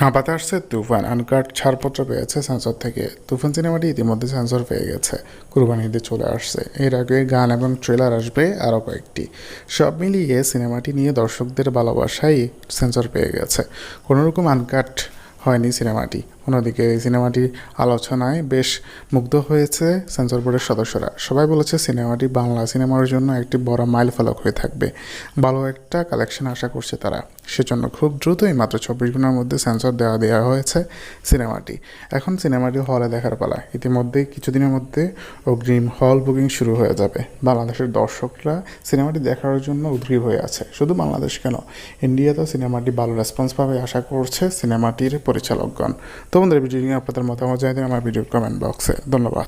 কাঁপাতে আসছে, তুফান। আনকাট ছাড়পত্র পেয়েছে সেন্সর থেকে। তুফান সিনেমাটি ইতিমধ্যে সেন্সর পেয়ে গেছে। কুরবানি ঈদে চলে আসছে। এর আগে গান এবং ট্রেলার আসবে আরও কয়েকটি। সব মিলিয়ে সিনেমাটি নিয়ে দর্শকদের ভালোবাসাই সেন্সর পেয়ে গেছে। কোনোরকম আনকাট হয়নি সিনেমাটি অন্যদিকে এই সিনেমাটি আলোচনায় বেশ মুগ্ধ হয়েছে সেন্সর বোর্ডের সদস্যরা। সবাই বলেছে সিনেমাটি বাংলা সিনেমার জন্য একটি বড় মাইল ফলক হয়ে থাকবে। ভালো একটা কালেকশন আশা করছে তারা। সেজন্য খুব দ্রুতই মাত্র চব্বিশ ঘণ্টার মধ্যে সেন্সর দেওয়া দেওয়া হয়েছে সিনেমাটি। এখন সিনেমাটি হলে দেখার পালা। ইতিমধ্যেই কিছুদিনের মধ্যে অগ্রিম হল বুকিং শুরু হয়ে যাবে। বাংলাদেশের দর্শকরা সিনেমাটি দেখার জন্য উদ্গ্রীব হয়ে আছে। শুধু বাংলাদেশ কেন, ইন্ডিয়াতেও সিনেমাটি ভালো রেসপন্স পাবে আশা করছে সিনেমাটির পরিচালকগণ। তো বন্ধুরা ভিডিও নিয়ে আপনাদের মতামত জানিয়ে দিন আমার ভিডিওর কমেন্ট বক্সে ধন্যবাদ